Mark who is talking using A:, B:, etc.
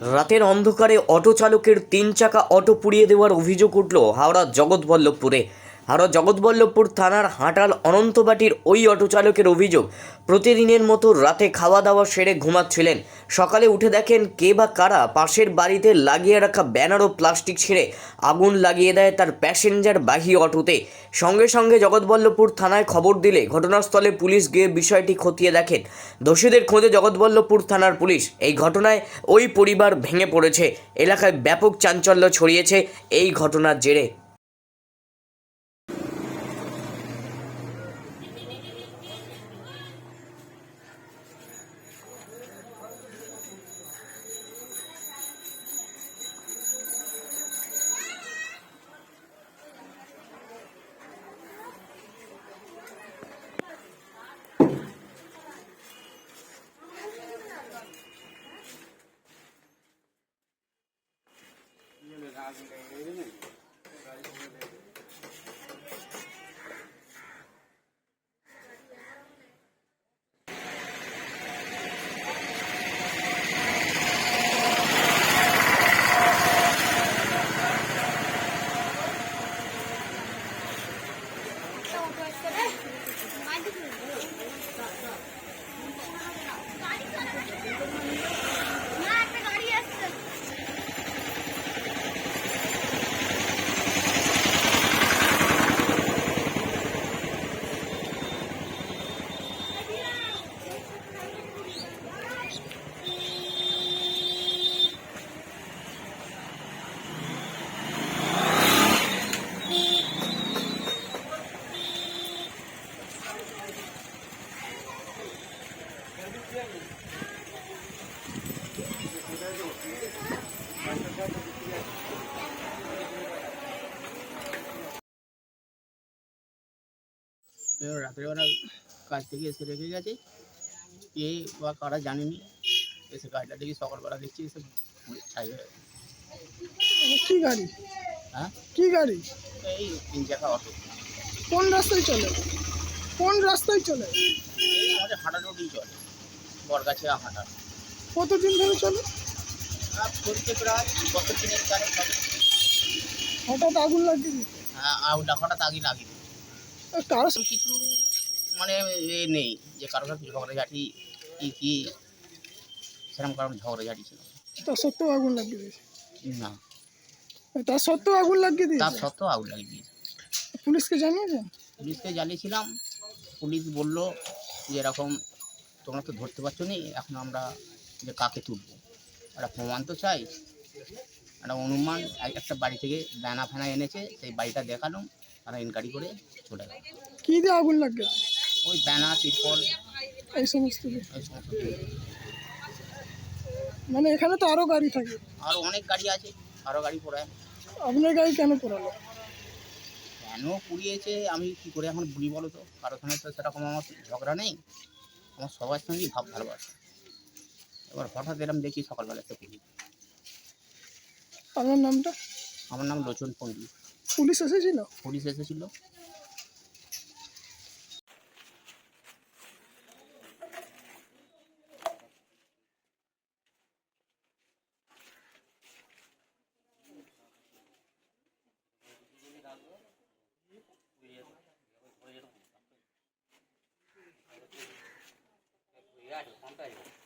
A: রাতের অন্ধকারে অটো চালকের তিন চাকা অটো পুড়িয়ে দেওয়ার অভিযোগ উঠল হাওড়া জগৎবল্লভপুরে। হাওড়া জগৎবল্লভপুর থানার হাঁটাল অনন্তবাটির ওই অটো চালকের অভিযোগ, প্রতিদিনের মতো রাতে খাওয়া দাওয়া সেরে ঘুমাচ্ছিলেন। সকালে উঠে দেখেন কে বা কারা পাশের বাড়িতে লাগিয়ে রাখা ব্যানার ও প্লাস্টিক ছিঁড়ে আগুন লাগিয়ে দেয় তার প্যাসেঞ্জার বাহী অটোতে। সঙ্গে সঙ্গে জগৎবল্লভপুর থানায় খবর দিলে ঘটনাস্থলে পুলিশ গিয়ে বিষয়টি খতিয়ে দেখেন। দোষীদের খোঁজে জগৎবল্লভপুর থানার পুলিশ। এই ঘটনায় ওই পরিবার ভেঙে পড়েছে। এলাকায় ব্যাপক চাঞ্চল্য ছড়িয়েছে এই ঘটনার জেরে।
B: आगे कहीं गई नहीं। गाड़ी में दे दे রাত্রেবেলা কাজ থেকে এসে রেখে গেছে। কে বা কারা জানেনি। এসে গাড়িটা দেখি সকালবেলা দেখছি এসে ছাই হয়ে
C: কি গাড়ি?
B: হ্যাঁ?
C: কি গাড়ি?
B: এই তিন চাকা অটো।
C: কোন রাস্তায় চলে? কোন রাস্তায় চলে?
B: আমাদের হাঁটা রোডই চলে। বরগাছিয়া হাঁটা।
C: কতদিন ধরে চলে? হঠাৎ আগুন লাগিয়ে
B: হ্যাঁ হঠাৎ লাগিয়ে কারও কিছু মানে এ নেই যে কারোর সাথে ঝগড়াঝাটি কি কি সেরকম কারণ ঝগড়াঝাটি ছিল।
C: তা সত্ত্বেও আগুন লাগিয়ে দিয়েছে?
B: না।
C: তার সত্ত্বেও আগুন লাগিয়ে
B: তার সত্ত্বেও আগুন লাগিয়ে দিয়েছে।
C: পুলিশকে জানিয়েছেন?
B: পুলিশকে জানিয়েছিলাম। পুলিশ বলল যে এরকম তোমরা তো ধরতে পারছ নি এখন আমরা যে কাকে তুলবো। একটা প্রমাণ তো চাই। একটা অনুমান এক- একটা বাড়ি থেকে দানা ফেনা এনেছে সেই বাড়িটা দেখালাম তারা ইনকোয়ারি করে চলে গেল।
C: কি দিয়ে আগুন লাগবে?
B: ওই ব্যানা তিরপল
C: এই সমস্ত।
B: এই সমস্ত।
C: মানে এখানে তো আরও গাড়ি থাকে।
B: আরও অনেক গাড়ি আছে আরও গাড়ি পড়ায়।
C: আপনার গাড়ি কেন পড়ালো?
B: কেন পুড়িয়েছে আমি কি করে এখন বলি বলো তো? কারোর সঙ্গে তো সেরকম আমার ঝগড়া নেই। আমার সবার সঙ্গেই ভাব ভালোবাসা। এবার হঠাৎ এলাম দেখি সকালবেলা থেকে আমার
C: আপনার নামটা?
B: আমার নাম লোচন পন্ডি
C: পুলিশ এসেছিল?
B: পুলিশ এসেছিল। Gracias.